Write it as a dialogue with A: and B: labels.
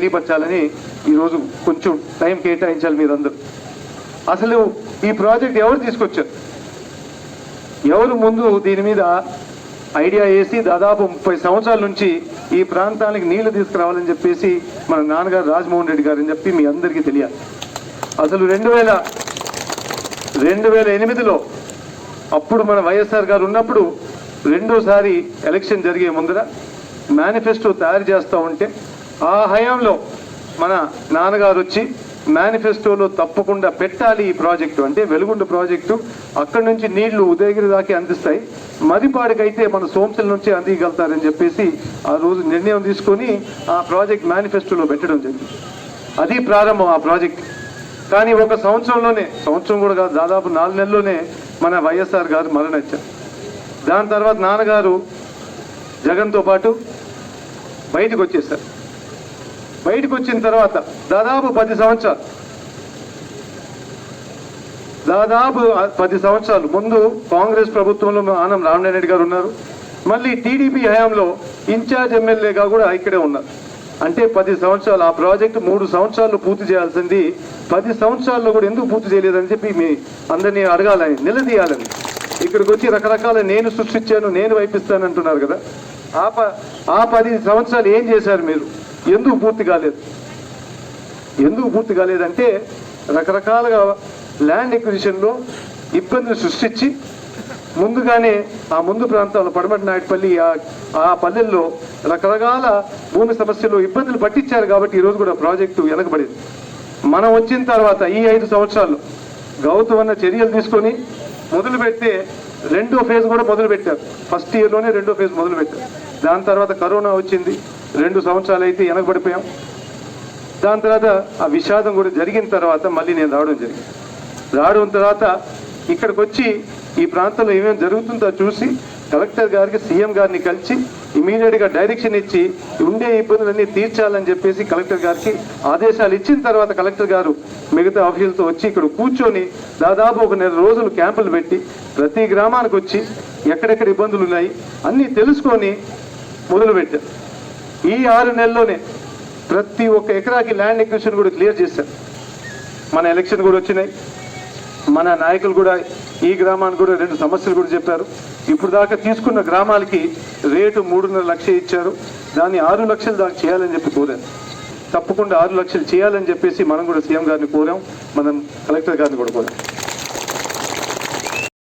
A: తెలియపరచాలని ఈరోజు కొంచెం టైం కేటాయించాలి మీరందరూ. అసలు ఈ ప్రాజెక్ట్ ఎవరు తీసుకొచ్చారు? ఎవరు ముందు దీని మీద ఐడియా వేసి దాదాపు ముప్పై సంవత్సరాల నుంచి ఈ ప్రాంతానికి నీళ్ళు తీసుకురావాలని చెప్పేసి మన నాన్నగారు రాజమోహన్ రెడ్డి గారు అని చెప్పి మీ అందరికీ తెలియాలి. అసలు రెండు వేల రెండు వేల ఎనిమిదిలో అప్పుడు మన వైఎస్ఆర్ గారు ఉన్నప్పుడు రెండోసారి ఎలక్షన్ జరిగే ముందర మేనిఫెస్టో తయారు చేస్తూ ఉంటే ఆ హయాంలో మన నాన్నగారు వచ్చి మేనిఫెస్టోలో తప్పకుండా పెట్టాలి ఈ ప్రాజెక్టు. అంటే వెలుగుండ ప్రాజెక్టు. అక్కడి నుంచి నీళ్ళు ఉదయగిరి దాకా అందిస్తాయి. మదిపాడికైతే మన సోంసల నుంచి అందిగలుగుతారని చెప్పేసి ఆ రోజు నిర్ణయం తీసుకొని ఆ ప్రాజెక్ట్ మేనిఫెస్టోలో పెట్టడం జరిగింది. అది ప్రారంభం ఆ ప్రాజెక్ట్. కానీ ఒక సంవత్సరంలోనే సంవత్సరం కూడా కాదు దాదాపు నాలుగు నెలల్లోనే మన వైఎస్ఆర్ గారు మరణించారు. దాని తర్వాత నాన్నగారు జగన్తో పాటు బయటకు వచ్చేసారు బయటకు వచ్చిన తర్వాత దాదాపు పది సంవత్సరాలు. దాదాపు పది సంవత్సరాలు ముందు కాంగ్రెస్ ప్రభుత్వంలో ఆనం రామనారాయణ గారు ఉన్నారు. మళ్ళీ టీడీపీ హయాంలో ఇన్ఛార్జ్ ఎమ్మెల్యేగా కూడా ఇక్కడే ఉన్నారు. అంటే పది సంవత్సరాలు ఆ ప్రాజెక్టు మూడు సంవత్సరాలు పూర్తి చేయాల్సింది. పది సంవత్సరాల్లో కూడా ఎందుకు పూర్తి చేయలేదని చెప్పి మీ అందరినీ అడగాలని నిలదీయాలని. ఇక్కడికి వచ్చి రకరకాల నేను సృష్టించాను నేను వైపిస్తాను అంటున్నారు కదా. ఆ ప ఆ పది సంవత్సరాలు ఏం చేశారు మీరు? ఎందుకు పూర్తి కాలేదు? ఎందుకు పూర్తి కాలేదంటే రకరకాలుగా ల్యాండ్ ఎక్విజిషన్లో ఇబ్బందులు సృష్టించి ముందుగానే ఆ ముందు ప్రాంతాల్లో పడమటి నాయుడుపల్లి ఆ- ఆ పల్లెల్లో రకరకాల భూమి సమస్యలు ఇబ్బందులు పట్టించారు కాబట్టి ఈరోజు కూడా ప్రాజెక్టు వెనకబడింది. మనం వచ్చిన తర్వాత ఈ ఐదు సంవత్సరాల్లో గౌతమన్న అన్న చర్యలు తీసుకొని మొదలు పెడితే రెండో ఫేజ్ కూడా మొదలు పెట్టారు. ఫస్ట్ ఇయర్లోనే రెండో ఫేజ్ మొదలు పెట్టారు. దాని తర్వాత కరోనా వచ్చింది. రెండు సంవత్సరాలు అయితే వెనకబడిపోయాం దాని తర్వాత ఆ విషాదం కూడా జరిగిన తర్వాత మళ్ళీ నేను రావడం జరిగింది. రావడం తర్వాత ఇక్కడికి వచ్చి ఈ ప్రాంతంలో ఏమేమి జరుగుతుందో చూసి కలెక్టర్ గారికి సీఎం గారిని కలిసి ఇమీడియట్గా డైరెక్షన్ ఇచ్చి ఉండే ఇబ్బందులన్నీ తీర్చాలని చెప్పేసి కలెక్టర్ గారికి ఆదేశాలు ఇచ్చిన తర్వాత కలెక్టర్ గారు మిగతా ఆఫీసులతో వచ్చి ఇక్కడ కూర్చొని దాదాపు ఒక నెల రోజులు క్యాంపులు పెట్టి ప్రతి గ్రామానికి వచ్చి ఎక్కడెక్కడ ఇబ్బందులు ఉన్నాయి అన్నీ తెలుసుకొని మొదలుపెట్టారు. ఈ ఆరు నెలల్లోనే ప్రతి ఒక్క ఎకరాకి ల్యాండ్ ఎక్విషన్ కూడా క్లియర్ చేశారు. మన ఎలక్షన్ కూడా వచ్చినాయి. మన నాయకులు కూడా ఈ గ్రామానికి కూడా రెండు సమస్యలు కూడా చెప్పారు. ఇప్పుడు దాకా తీసుకున్న గ్రామాలకి రేటు మూడున్నర లక్షలు ఇచ్చారు. దాన్ని ఆరు లక్షలు దాకా చేయాలని చెప్పి కోరారు. తప్పకుండా ఆరు లక్షలు చేయాలని చెప్పేసి మనం కూడా సీఎం గారిని కోరాం. మనం కలెక్టర్ గారిని కూడా కోరాం.